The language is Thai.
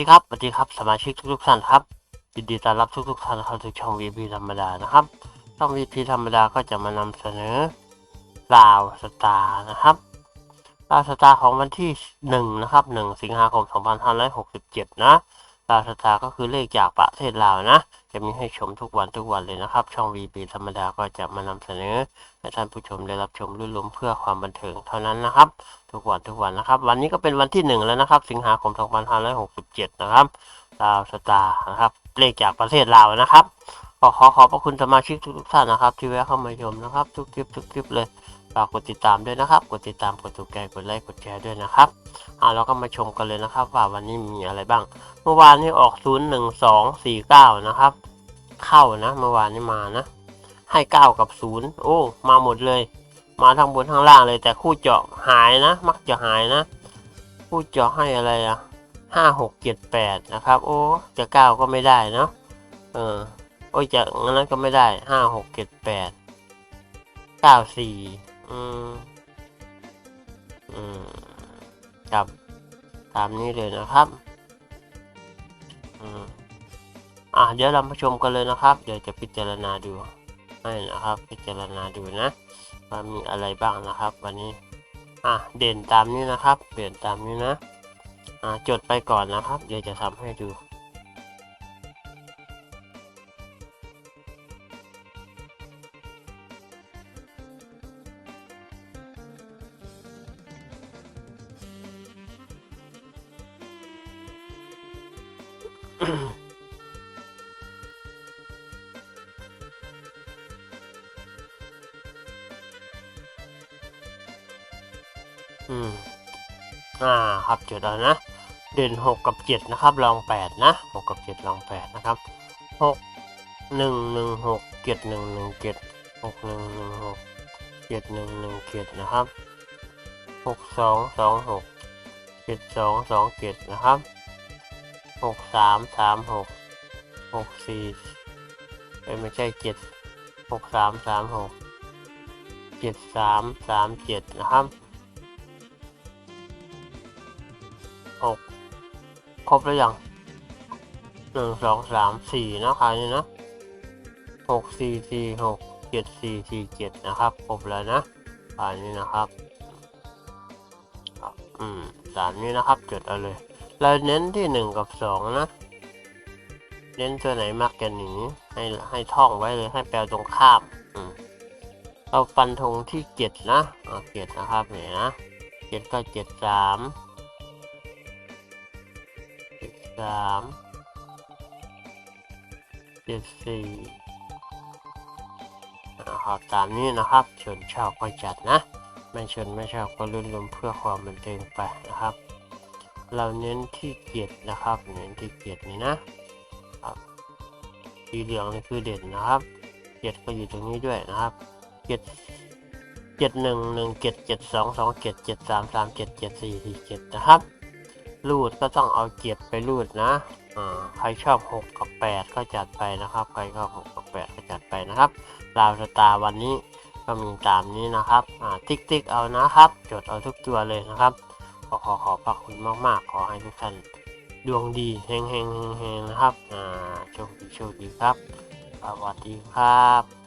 สวัสดีครับสวัสดีครับสมาชิกทุกๆท่านครับยินดีต้อนรับทุกๆท่านเข้าสู่ช่อง VP ธรรมดานะครับ ช่อง VP ธรรมดาก็จะมานำเสนอลาวสตาร์นะครับลาวสตาร์ของวันที่หนึ่งนะครับหนึ่งสิงหาคม 2567 นะ ลาวสตาร์ก็คือเลขจากประเทศลาวนะ จะมีให้ชมทุกวันทุกวันเลยนะครับ ช่อง VP ธรรมดาก็จะมานำเสนอให้ท่านผู้ชมได้รับชมรื่นรมเพื่อความบันเทิงเท่านั้นนะครับ ทุกวันทุกวันนะครับ วันนี้ก็เป็นวันที่หนึ่งแล้วนะครับ สิงหาคม 2567 นะครับลาวสตาร์นะครับ เลขจากประเทศลาวนะครับ ก็ขอขอบพระคุณสมาชิกทุกท่านนะครับ ที่แวะเข้ามาชมนะครับ ทุกคลิปทุกคลิปเลยฝากกดติดตามด้วยนะครับ กดติดตามกดถูกใจกดไลค์กดแชร์ด้วยนะครับอ่าเราก็มาชมกันเลยนะครับ ว่าวันนี้มีอะไรบ้าง เมื่อวานนี้ออก01249นะครับ เข้านะเมื่อวานนี้มานะ ให้ 9 กับ 0 โอ้ มาหมดเลย มาทั้งบนทั้งล่างเลย แต่คู่เจาะหายนะ มักจะหายนะ คู่เจาะให้อะไรอะห้าหกเจ็ดแปดนะครับ โอ้จะเก้าก็ไม่ได้นะเออ โอ้ยจะงั้นนั้นก็ไม่ได้ห้าหกเจ็ดแปดเก้าสี่อืมอืมครับตามนี้เลยนะครับอืมอะเดี๋ยวเรามาชมกันเลยนะครับ เดี๋ยวจะพิจารณาดูให้นะครับ พิจารณาดูนะว่ามีอะไรบ้างนะครับ วันนี้อะเด่นตามนี้นะครับ เด่นตามนี้นะอ่าจดไปก่อนนะครับ เดี๋ยวจะทำให้ดู อืม อ่า ครับจดเอานะ เด่นหกกับเจ็ดนะครับลองแปดนะหกกับเจ็ดลองแปดนะครับหกหนึ่งหนึ่งหกเจ็ดหนึ่งหนึ่งเจ็ดหกหนึ่งหนึ่งหกเจ็ดหนึ่งหนึ่งเจ็ดนะครับหกสองสองหกเจ็ดสองสองเจ็ดนะครับ หกสามสามหกหกสี่เอ้ยไม่ใช่เจ็ดหกสามสามหกเจ็ดสามสามเจ็ดนะครับหกครบแล้วยังหนึ่งสองสามสี่นะคราวนี้นะหกสี่สี่หกเจ็ดสี่สี่เจ็ดนะครับครบแล้วนะคราวนี้นะครับครับ อืมสามนี้นะครับจดเอาเลย เราเน้นที่หนึ่งกับสองนะ เน้นตัวไหนมักจะหนีให้ให้ท่องไว้เลยให้แปลตรงข้ามอืมเราฟันธงที่เจ็ดนะอ่าเจ็ดนะครับเนี่ยนะเจ็ดก็เจ็ดสามเจ็ดสามเจ็ดสี่นะครับตามนี้นะครับชนชอบก็จัดนะ ไม่ชนไม่ชอบก็ลุ้นลมเพื่อความบันเทิงไปนะครับ เราเน้นที่เกียรตินะครับ เน้นที่เกียรตินี่นะครับสีเหลืองนี่คือเด่นนะครับเกียรติก็อยู่ตรงนี้ด้วยนะครับเกียรติเจ็ดหนึ่งหนึ่งเจ็ดเจ็ดสองสองเจ็ดเจ็ดสามสามเจ็ดเจ็ดสี่สี่เจ็ดนะครับรูดก็ต้องเอาเจ็ดไปรูดนะอ่าใครชอบ 6 กับ 8 ก็จัดไปนะครับ ใครชอบ6กับ 8 ก็จัดไปนะครับราวสตาร์วันนี้ก็มีตามนี้นะครับอ่าติ๊กติ๊กเอานะครับ จดเอาทุกตัวเลยนะครับ ก็ขอขอบพระคุณมาก ๆ ขอให้ทุกท่านดวงดีเฮงเฮงๆๆนะครับ อ่า โชคดีโชคดีครับ สวัสดีครับ